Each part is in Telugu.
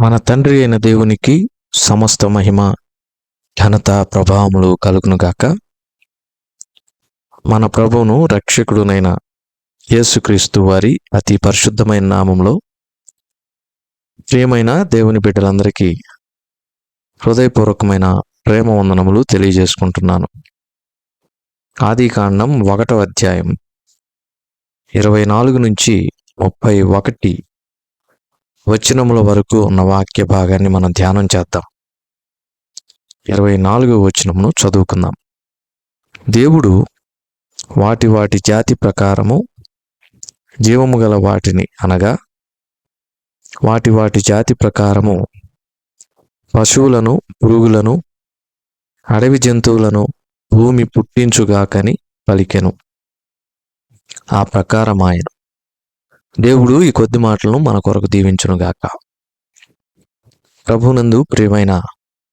మన తండ్రి అయిన దేవునికి సమస్త మహిమ ఘనత ప్రభావములు కలుగునుగాక మన ప్రభువును రక్షకుడునైన యేసుక్రీస్తు వారి అతి పరిశుద్ధమైన నామంలో ప్రియమైన దేవుని బిడ్డలందరికీ హృదయపూర్వకమైన ప్రేమ వందనములు తెలియజేసుకుంటున్నాను. ఆది కాండం ఒకటో అధ్యాయం ఇరవై నాలుగు నుంచి ముప్పై ఒకటి వచనముల వరకు ఉన్న వాక్య భాగాన్ని మనం ధ్యానం చేద్దాం. ఇరవై నాలుగో వచనమును చదువుకుందాం. దేవుడు వాటి వాటి జాతి ప్రకారము జీవము గల వాటిని అనగా వాటి వాటి జాతి ప్రకారము పశువులను పురుగులను అడవి జంతువులను భూమి పుట్టించుగాకని పలికెను. ఆ ప్రకారం ఆయన దేవుడు ఈ కొద్ది మాటలను మన కొరకు దీవించునుగాక. ప్రభునందు ప్రియమైన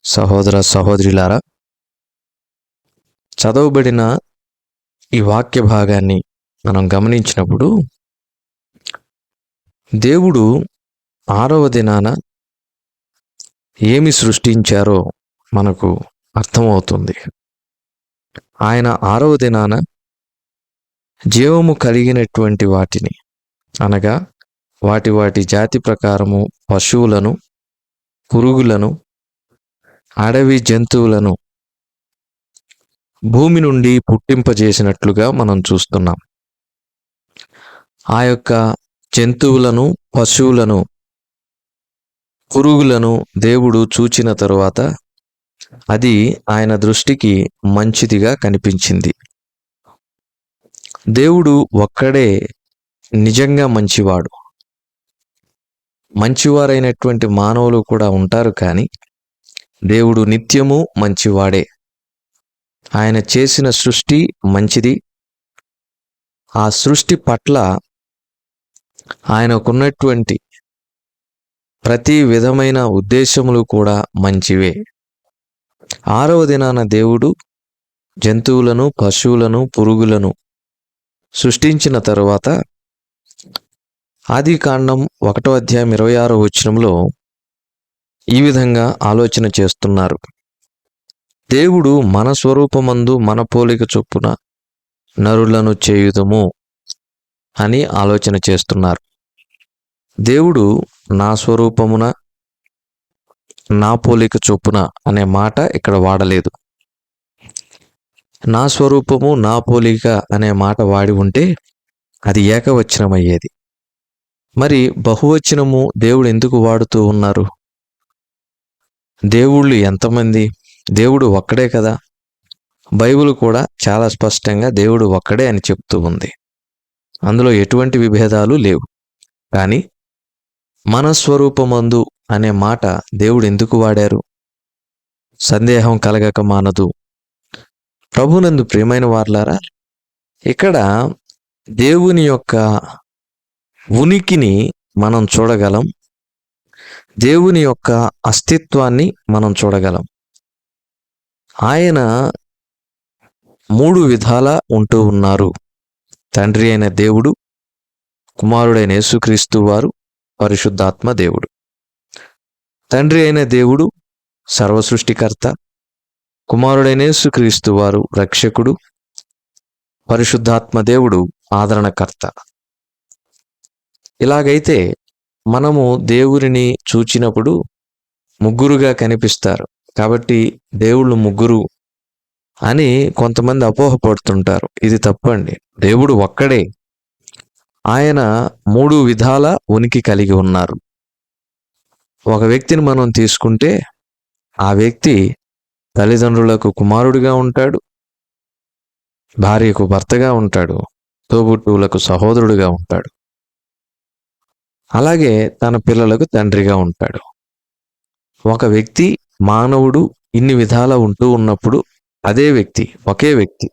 సహోదర సహోదరులారా చదవబడిన ఈ వాక్య భాగాన్ని మనం గమనించినప్పుడు దేవుడు ఆరవ దినాన ఏమి సృష్టించారో మనకు అర్థమవుతుంది. ఆయన ఆరవ దినాన జీవము కలిగినటువంటి వాటిని అనగా వాటి వాటి జాతి ప్రకారము పశువులను పురుగులను అడవి జంతువులను భూమి నుండి పుట్టింపజేసినట్లుగా మనం చూస్తున్నాం. ఆ యొక్క జంతువులను పశువులను పురుగులను దేవుడు చూచిన తరువాత అది ఆయన దృష్టికి మంచిదిగా కనిపించింది. దేవుడు ఒక్కడే నిజంగా మంచివాడు. మంచివారైనటువంటి మానవులు కూడా ఉంటారు కానీ దేవుడు నిత్యము మంచివాడే. ఆయన చేసిన సృష్టి మంచిది. ఆ సృష్టి పట్ల ఆయనకున్నటువంటి ప్రతి విధమైన ఉద్దేశములు కూడా మంచివే. ఆరవ దినాన దేవుడు జంతువులను పశువులను పురుగులను సృష్టించిన తరువాత ఆది కాండం ఒకటో అధ్యాయం ఇరవై ఆరో వచనంలో ఈ విధంగా ఆలోచన చేస్తున్నారు. దేవుడు మన స్వరూపమందు మన పోలిక చొప్పున నరులను చేయుదము అని ఆలోచన చేస్తున్నారు. దేవుడు నా స్వరూపమున నా పోలిక చొప్పున అనే మాట ఇక్కడ వాడలేదు. నా స్వరూపము నా పోలిక అనే మాట వాడి ఉంటే అది ఏకవచనమయ్యేది. మరి బహువచనము దేవుడు ఎందుకు వాడుతూ ఉన్నారు? దేవుళ్ళు ఎంతమంది? దేవుడు ఒక్కడే కదా? బైబిల్ కూడా చాలా స్పష్టంగా దేవుడు ఒక్కడే అని చెప్తూ ఉంది. అందులో ఎటువంటి విభేదాలు లేవు. కానీ మనస్వరూపమందు అనే మాట దేవుడు ఎందుకు వాడారు? సందేహం కలగక మానదు. ప్రభునందు ప్రియమైన వార్లారా ఇక్కడ దేవుని యొక్క ఉనికిని మనం చూడగలం. దేవుని యొక్క అస్తిత్వాన్ని మనం చూడగలం. ఆయన మూడు విధాల ఉంటూ ఉన్నారు. తండ్రి అయిన దేవుడు కుమారుడైన యేసుక్రీస్తు వారు పరిశుద్ధాత్మ దేవుడు. తండ్రి అయిన దేవుడు సర్వసృష్టికర్త కుమారుడైన యేసుక్రీస్తు వారు రక్షకుడు పరిశుద్ధాత్మ దేవుడు ఆదరణకర్త. ఇలాగైతే మనము దేవుడిని చూచినప్పుడు ముగ్గురుగా కనిపిస్తారు. కాబట్టి దేవుళ్ళు ముగ్గురు అని కొంతమంది అపోహపడుతుంటారు. ఇది తప్పండి. దేవుడు ఒక్కడే. ఆయన మూడు విధాల ఉనికి కలిగి ఉన్నారు. ఒక వ్యక్తిని మనం తీసుకుంటే ఆ వ్యక్తి తల్లిదండ్రులకు కుమారుడిగా ఉంటాడు భార్యకు భర్తగా ఉంటాడు తోబుట్టువులకు సహోదరుడిగా ఉంటాడు. అలాగే తన పిల్లలకు తండ్రిగా ఉంటాడు. ఒక వ్యక్తి మానవుడు ఇన్ని విధాల ఉంటూ ఉన్నప్పుడు అదే వ్యక్తి ఒకే వ్యక్తి.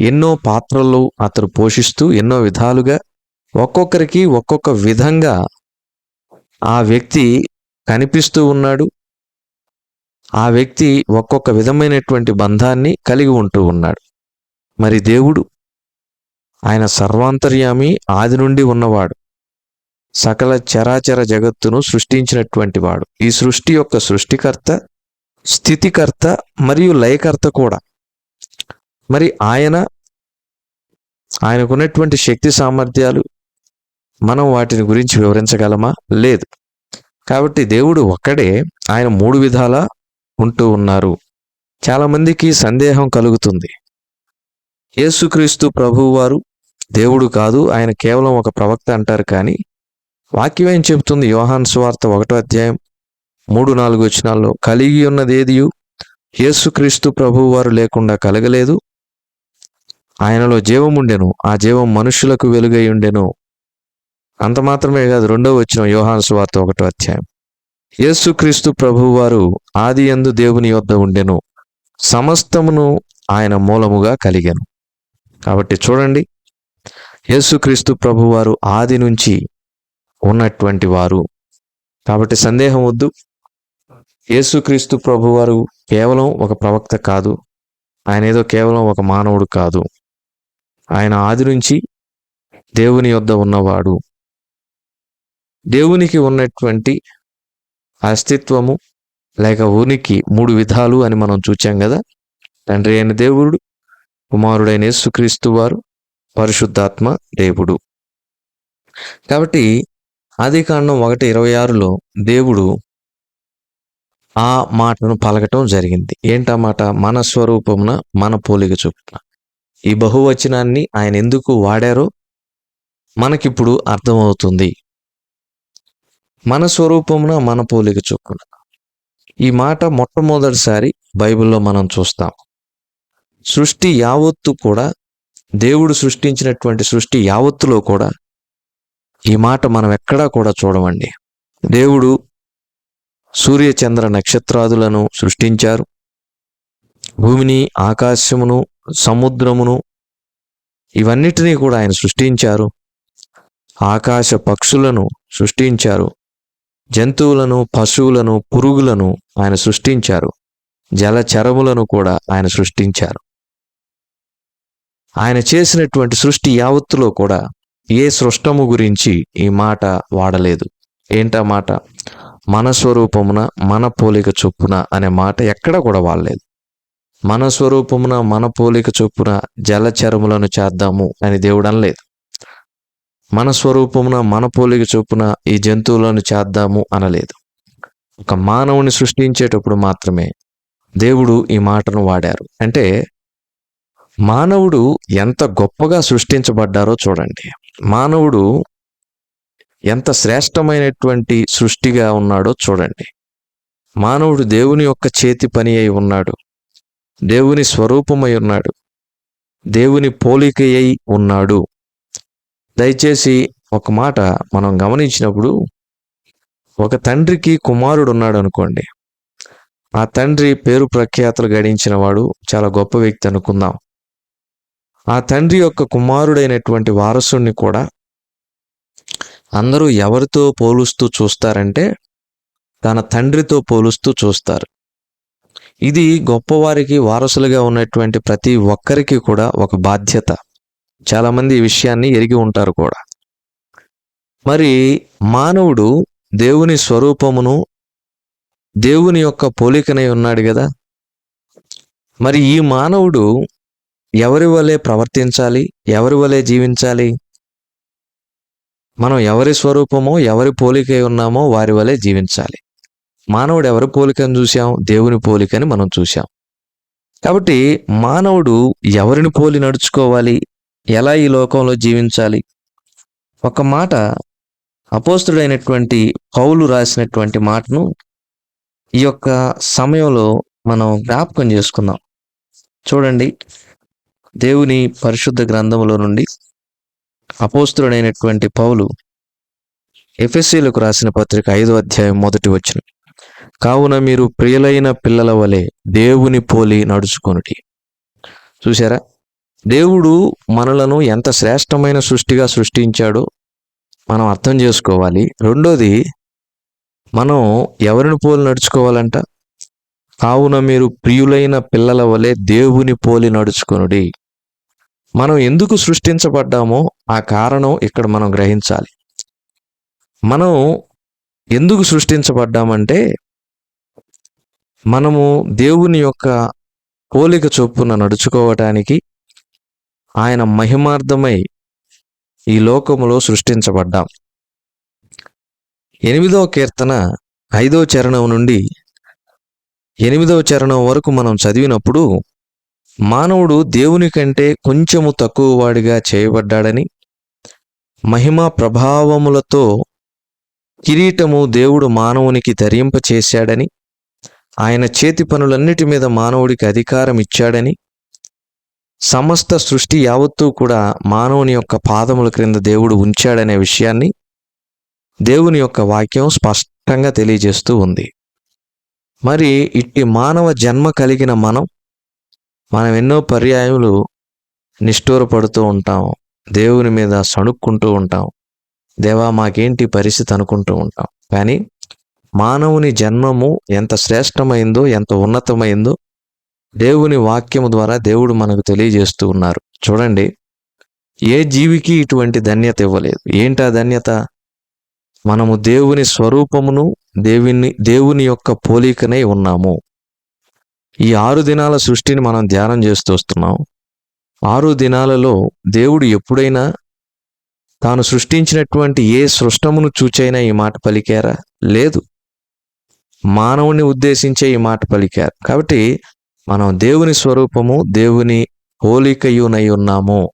ఎన్నో పాత్రలు అతడు పోషిస్తూ ఎన్నో విధాలుగా ఒక్కొక్కరికి ఒక్కొక్క విధంగా ఆ వ్యక్తి కనిపిస్తూ ఉన్నాడు. ఆ వ్యక్తి ఒక్కొక్క విధమైనటువంటి బంధాన్ని కలిగి ఉంటూ ఉన్నాడు. మరి దేవుడు ఆయన సర్వాంతర్యామి ఆది నుండి ఉన్నవాడు. సకల చరాచర జగత్తును సృష్టించినటువంటి వాడు. ఈ సృష్టి యొక్క సృష్టికర్త స్థితికర్త మరియు లయకర్త కూడా. మరి ఆయన ఆయనకున్నటువంటి శక్తి సామర్థ్యాలు మనం వాటిని గురించి వివరించగలమా? లేదు. కాబట్టి దేవుడు ఒక్కడే ఆయన మూడు విధాలా ఉంటూ ఉన్నారు. చాలామందికి సందేహం కలుగుతుంది. యేసుక్రీస్తు ప్రభువు వారు దేవుడు కాదు ఆయన కేవలం ఒక ప్రవక్త అంటారు కానీ వాక్యం ఏం చెబుతుంది? యోహాన్ సువార్త ఒకటో అధ్యాయం మూడు నాలుగు వచనాల్లో కలిగి ఉన్నదేదియు యేసుక్రీస్తు ప్రభువు వారు లేకుండా కలగలేదు. ఆయనలో జీవం ఉండెను. ఆ జీవం మనుషులకు వెలుగై ఉండెను. అంత మాత్రమే కాదు రెండవ వచ్చిన యోహాన్ సువార్త ఒకటో అధ్యాయం. యేసుక్రీస్తు ప్రభువు వారు ఆది ఎందు దేవుని యొద్ద ఉండెను. సమస్తమును ఆయన మూలముగా కలిగాను. కాబట్టి చూడండి యేసుక్రీస్తు ప్రభువారు ఆది నుంచి ఉన్నటువంటి వారు. కాబట్టి సందేహం వద్దు. యేసుక్రీస్తు ప్రభువారు కేవలం ఒక ప్రవక్త కాదు. ఆయన ఏదో కేవలం ఒక మానవుడు కాదు. ఆయన ఆది నుంచి దేవుని యొద్ద ఉన్నవాడు. దేవునికి ఉన్నటువంటి అస్తిత్వము లేక ఉనికి మూడు విధాలు అని మనం చూచాం కదా. తండ్రి అయిన దేవుడు కుమారుడైన యేసుక్రీస్తు వారు పరిశుద్ధాత్మ దేవుడు. కాబట్టి ఆదికాండం ఒకటి ఇరవై ఆరులో దేవుడు ఆ మాటను పలకటం జరిగింది. ఏంటా మాట? మన స్వరూపమున మన పోలిక చొప్పున. ఈ బహువచనాన్ని ఆయన ఎందుకు వాడారో మనకిప్పుడు అర్థమవుతుంది. మన స్వరూపమున మన పోలిక చొప్పున. ఈ మాట మొట్టమొదటిసారి బైబిల్లో మనం చూస్తాం. సృష్టి యావత్తు కూడా దేవుడు సృష్టించినటువంటి సృష్టి యావత్తులో కూడా ఈ మాట మనం ఎక్కడా కూడా చూడమండి. దేవుడు సూర్య చంద్ర నక్షత్రాదులను సృష్టించారు. భూమిని ఆకాశమును సముద్రమును ఇవన్నిటినీ కూడా ఆయన సృష్టించారు. ఆకాశ పక్షులను సృష్టించారు. జంతువులను పశువులను పురుగులను ఆయన సృష్టించారు. జలచరములను కూడా ఆయన సృష్టించారు. ఆయన చేసినటువంటి సృష్టి యావత్తులో కూడా ఏ సృష్టము గురించి ఈ మాట వాడలేదు. ఏంటా మాట? మన స్వరూపమున మన పోలిక చొప్పున అనే మాట ఎక్కడ కూడా వాడలేదు. మన స్వరూపమున మన పోలిక చొప్పున జలచరములను చేద్దాము అని దేవుడు అనలేదు. మన స్వరూపమున మన పోలిక చొప్పున ఈ జంతువులను చేద్దాము అనలేదు. ఒక మానవుని సృష్టించేటప్పుడు మాత్రమే దేవుడు ఈ మాటను వాడారు. అంటే మానవుడు ఎంత గొప్పగా సృష్టించబడ్డారో చూడండి. మానవుడు ఎంత శ్రేష్టమైనటువంటి సృష్టిగా ఉన్నాడో చూడండి. మానవుడు దేవుని యొక్క చేతి పని అయి ఉన్నాడు. దేవుని స్వరూపమై ఉన్నాడు. దేవుని పోలిక అయి ఉన్నాడు. దయచేసి ఒక మాట మనం గమనించినప్పుడు ఒక తండ్రికి కుమారుడు ఉన్నాడు అనుకోండి. ఆ తండ్రి పేరు ప్రఖ్యాతలు గడించిన వాడు చాలా గొప్ప వ్యక్తి అనుకుందాం. ఆ తండ్రి యొక్క కుమారుడైనటువంటి వారసుణ్ణి కూడా అందరూ ఎవరితో పోలుస్తూ చూస్తారంటే తన తండ్రితో పోలుస్తూ చూస్తారు. ఇది గొప్పవారికి వారసులుగా ఉన్నటువంటి ప్రతి ఒక్కరికి కూడా ఒక బాధ్యత. చాలామంది ఈ విషయాన్ని ఎరిగి ఉంటారు కూడా. మరి మానవుడు దేవుని స్వరూపమును దేవుని యొక్క పోలికనై ఉన్నాడు కదా? మరి ఈ మానవుడు ఎవరి వలె ప్రవర్తించాలి? ఎవరి వలె జీవించాలి? మనం ఎవరి స్వరూపమో ఎవరి పోలికై ఉన్నామో వారి వలె జీవించాలి. మానవుడు ఎవరి పోలికను చూసాం దేవుని పోలికని మనం చూసాం కాబట్టి మానవుడు ఎవరిని పోలి నడుచుకోవాలి? ఎలా ఈ లోకంలో జీవించాలి? ఒక మాట అపోస్తుడైనటువంటి పౌలు రాసినటువంటి మాటను ఈ యొక్క సమయంలో మనం జ్ఞాపకం చేసుకుందాం. చూడండి దేవుని పరిశుద్ధ గ్రంథములో నుండి అపోస్తుడైనటువంటి పౌలు ఎఫ్ఎస్సీలకు రాసిన పత్రిక ఐదో అధ్యాయం మొదటి వచ్చిన కావున మీరు ప్రియులైన పిల్లల వలె దేవుని పోలి నడుచుకొనుటి. చూసారా దేవుడు మనలను ఎంత శ్రేష్టమైన సృష్టిగా సృష్టించాడో మనం అర్థం చేసుకోవాలి. రెండోది మనం ఎవరిని పోలి నడుచుకోవాలంట? కావున మీరు ప్రియులైన పిల్లల వలె దేవుని పోలి నడుచుకొనుడి. మనం ఎందుకు సృష్టించబడ్డామో ఆ కారణం ఇక్కడ మనం గ్రహించాలి. మనం ఎందుకు సృష్టించబడ్డామంటే మనము దేవుని యొక్క పోలిక చొప్పున నడుచుకోవటానికి ఆయన మహిమార్థమై ఈ లోకములో సృష్టించబడ్డాం. ఎనిమిదవ కీర్తన ఐదవ చరణం నుండి ఎనిమిదవ చరణం వరకు మనం చదివినప్పుడు మానవుడు దేవుని కంటే కొంచెము తక్కువ వాడిగా చేయబడ్డాడని మహిమ ప్రభావములతో కిరీటము దేవుడు మానవునికి ధరింప చేశాడని ఆయన చేతి పనులన్నిటి మీద మానవుడికి అధికారం ఇచ్చాడని సమస్త సృష్టి యావత్తూ కూడా మానవుని యొక్క పాదముల క్రింద దేవుడు ఉంచాడనే విషయాన్ని దేవుని యొక్క వాక్యం స్పష్టంగా తెలియజేస్తూ ఉంది. మరి ఇట్టి మానవ జన్మ కలిగిన మనం మనం ఎన్నో పర్యాయములు నిష్ఠూరపడుతూ ఉంటాం దేవుని మీద సణుక్కుంటూ ఉంటాం దేవా మాకేంటి పరిస్థితి అనుకుంటూ ఉంటాం. కానీ మానవుని జన్మము ఎంత శ్రేష్టమైందో ఎంత ఉన్నతమైందో దేవుని వాక్యము ద్వారా దేవుడు మనకు తెలియజేస్తూ ఉన్నారు. చూడండి ఏ జీవికి ఇటువంటి ధన్యత ఇవ్వలేదు. ఏంటా ధన్యత? మనము దేవుని స్వరూపమును దేవుని దేవుని యొక్క పోలికనై ఉన్నాము. ఈ ఆరు దినాల సృష్టిని మనం ధ్యానం చేస్తూ వస్తున్నాం. ఆరు దినాలలో దేవుడు ఎప్పుడైనా తాను సృష్టించినటువంటి ఏ సృష్టమును చూచైనా ఈ మాట పలికారా? లేదు. మానవుని ఉద్దేశించే ఈ మాట పలికారు. కాబట్టి మనం దేవుని స్వరూపము దేవుని పోలికయునై ఉన్నాము.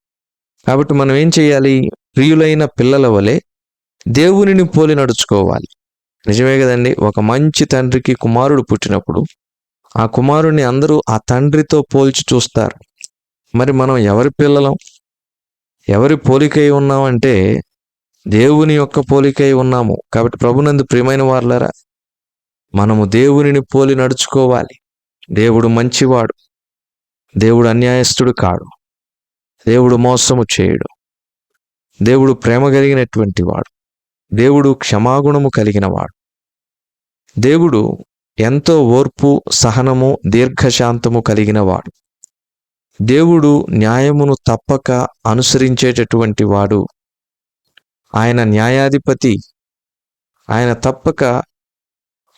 కాబట్టి మనం ఏం చేయాలి? ప్రియులైన పిల్లల వలె దేవునిని పోలి నడుచుకోవాలి. నిజమే కదండి. ఒక మంచి తండ్రికి కుమారుడు పుట్టినప్పుడు ఆ కుమారుడిని అందరూ ఆ తండ్రితో పోల్చి చూస్తారు. మరి మనం ఎవరి పిల్లలం? ఎవరి పోలికై ఉన్నామంటే దేవుని యొక్క పోలికై ఉన్నాము. కాబట్టి ప్రభునందు ప్రియమైన వారులారా మనము దేవునిని పోలి నడుచుకోవాలి. దేవుడు మంచివాడు. దేవుడు అన్యాయస్తుడు కాడు. దేవుడు మోసము చేయడు. దేవుడు ప్రేమ కలిగినటువంటి వాడు. దేవుడు క్షమాగుణము కలిగిన వాడు. దేవుడు ఎంతో ఓర్పు సహనము దీర్ఘశాంతము కలిగినవాడు. దేవుడు న్యాయమును తప్పక అనుసరించేటటువంటి వాడు. ఆయన న్యాయాధిపతి. ఆయన తప్పక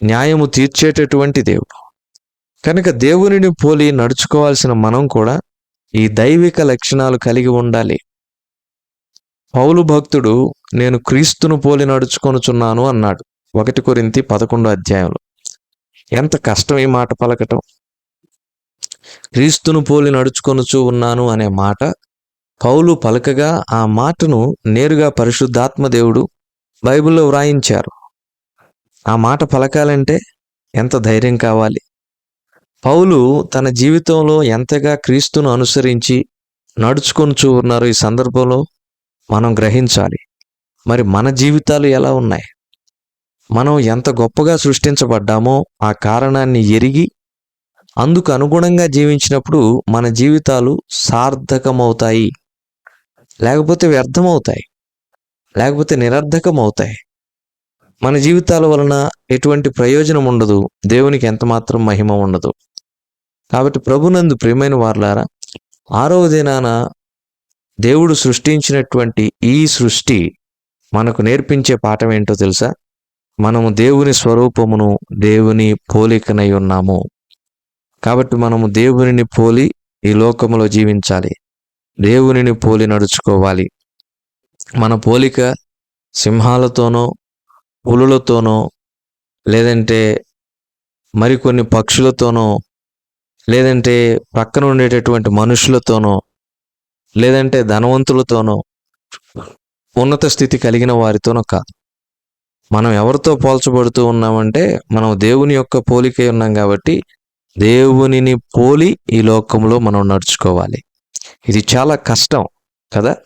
న్యాయము తీర్చేటటువంటి దేవుడు. కనుక దేవునిని పోలి నడుచుకోవాల్సిన మనం కూడా ఈ దైవిక లక్షణాలు కలిగి ఉండాలి. పౌలు భక్తుడు నేను క్రీస్తును పోలి నడుచుకొనుచున్నాను అన్నాడు. ఒకటి కొరింతి పదకొండో అధ్యాయంలో. ఎంత కష్టం ఈ మాట పలకటం? క్రీస్తును పోలి నడుచుకొనుచు ఉన్నాను అనే మాట పౌలు పలకగా ఆ మాటను నేరుగా పరిశుద్ధాత్మ దేవుడు బైబిల్లో వ్రాయించారు. ఆ మాట పలకాలంటే ఎంత ధైర్యం కావాలి? పౌలు తన జీవితంలో ఎంతగా క్రీస్తును అనుసరించి నడుచుకొనుచూ ఉన్నారో ఈ సందర్భంలో మనం గ్రహించాలి. మరి మన జీవితాలు ఎలా ఉన్నాయి? మనం ఎంత గొప్పగా సృష్టించబడ్డామో ఆ కారణాన్ని ఎరిగి అందుకు అనుగుణంగా జీవించినప్పుడు మన జీవితాలు సార్థకమవుతాయి. లేకపోతే వ్యర్థమవుతాయి. లేకపోతే నిరర్ధకమవుతాయి. మన జీవితాల వలన ఎటువంటి ప్రయోజనం ఉండదు. దేవునికి ఎంతమాత్రం మహిమ ఉండదు. కాబట్టి ప్రభునందు ప్రియమైన వార్లారా ఆరవ దినాన దేవుడు సృష్టించినటువంటి ఈ సృష్టి మనకు నేర్పించే పాఠం ఏంటో తెలుసా? మనము దేవుని స్వరూపమును దేవుని పోలికనై ఉన్నాము. కాబట్టి మనము దేవునిని పోలి ఈ లోకములో జీవించాలి. దేవునిని పోలి నడుచుకోవాలి. మన పోలిక సింహాలతోనో పులులతోనో లేదంటే మరికొన్ని పక్షులతోనో లేదంటే పక్కన ఉండేటటువంటి మనుషులతోనో లేదంటే ధనవంతులతోనో ఉన్నత స్థితి కలిగిన వారితోనో కాదు. మనం ఎవరితో పోల్చబడుతూ ఉన్నామంటే మనం దేవుని యొక్క పోలికై ఉన్నాం కాబట్టి దేవునిని పోలి ఈ లోకంలో మనం నడుచుకోవాలి. ఇది చాలా కష్టం కదా?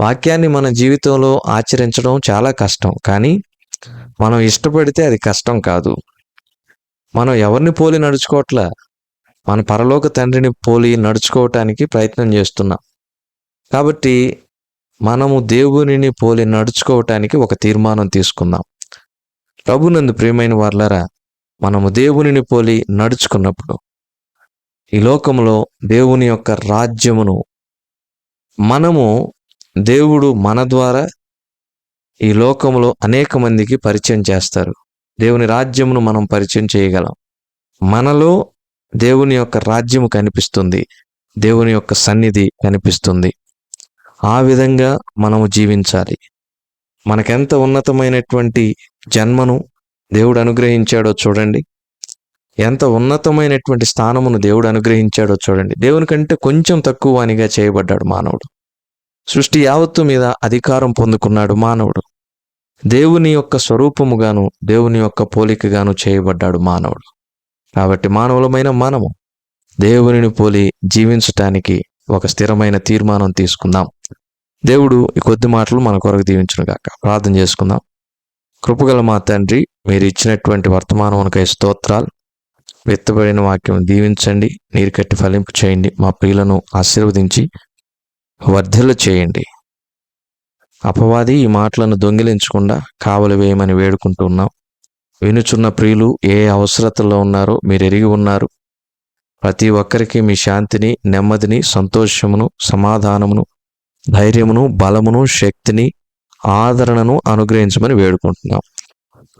వాక్యాన్ని మన జీవితంలో ఆచరించడం చాలా కష్టం. కానీ మనం ఇష్టపడితే అది కష్టం కాదు. మనం ఎవరిని పోలి నడుచుకోవట్లా? మన పరలోక తండ్రిని పోలి నడుచుకోవటానికి ప్రయత్నం చేస్తున్నాం. కాబట్టి మనము దేవునిని పోలి నడుచుకోవటానికి ఒక తీర్మానం తీసుకుందాం. ప్రభునందు ప్రియమైన వార్లరా మనము దేవునిని పోలి నడుచుకున్నప్పుడు ఈ లోకంలో దేవుని యొక్క రాజ్యమును మనము దేవుడు మన ద్వారా ఈ లోకంలో అనేక మందికి పరిచయం చేస్తారు. దేవుని రాజ్యమును మనం పరిచయం చేయగలం. మనలో దేవుని యొక్క రాజ్యము కనిపిస్తుంది. దేవుని యొక్క సన్నిధి కనిపిస్తుంది. ఆ విధంగా మనము జీవించాలి. మనకెంత ఉన్నతమైనటువంటి జన్మను దేవుడు అనుగ్రహించాడో చూడండి. ఎంత ఉన్నతమైనటువంటి స్థానమును దేవుడు అనుగ్రహించాడో చూడండి. దేవుని కంటే కొంచెం తక్కువ వానిగా చేయబడ్డాడు మానవుడు. సృష్టి యావత్తు మీద అధికారం పొందుకున్నాడు మానవుడు. దేవుని యొక్క స్వరూపముగాను దేవుని యొక్క పోలికగాను చేయబడ్డాడు మానవుడు. కాబట్టి మానవులమైన మనము దేవునిని పోలి జీవించటానికి ఒక స్థిరమైన తీర్మానం తీసుకుందాం. దేవుడు ఈ కొద్ది మాటలు మన కొరకు దీవించును కాక ప్రార్థన చేసుకుందాం. కృపగల మా తండ్రి మీరు ఇచ్చినటువంటి వర్తమానమునకై స్తోత్రాలు విత్తబడిన వాక్యం దీవించండి నీరు కట్టి ఫలింపు చేయండి మా ప్రియులను ఆశీర్వదించి వర్ధలు చేయండి. అపవాది ఈ మాటలను దొంగిలించకుండా కావలి వేయమని వేడుకుంటున్నాం వినుచున్న ప్రియులు ఏ అవసరతలో ఉన్నారో మీరు ఎరిగి ఉన్నారు. ప్రతి ఒక్కరికి మీ శాంతిని నెమ్మదిని సంతోషమును సమాధానమును ధైర్యమును బలమును శక్తిని ఆదరణను అనుగ్రహించమని వేడుకుంటున్నాం.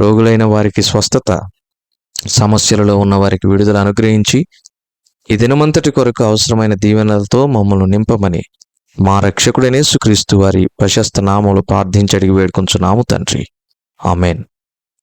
రోగులైన వారికి స్వస్థత సమస్యలలో ఉన్న వారికి విడుదల అనుగ్రహించి ఈ దినమంతటి కొరకు అవసరమైన దీవెనలతో మమ్మల్ని నింపమని మా రక్షకుడనే సుక్రీస్తు వారి ప్రశస్త నామములు ప్రార్థించడికి వేడుకొంచున్నాము తండ్రి. ఆమెన్.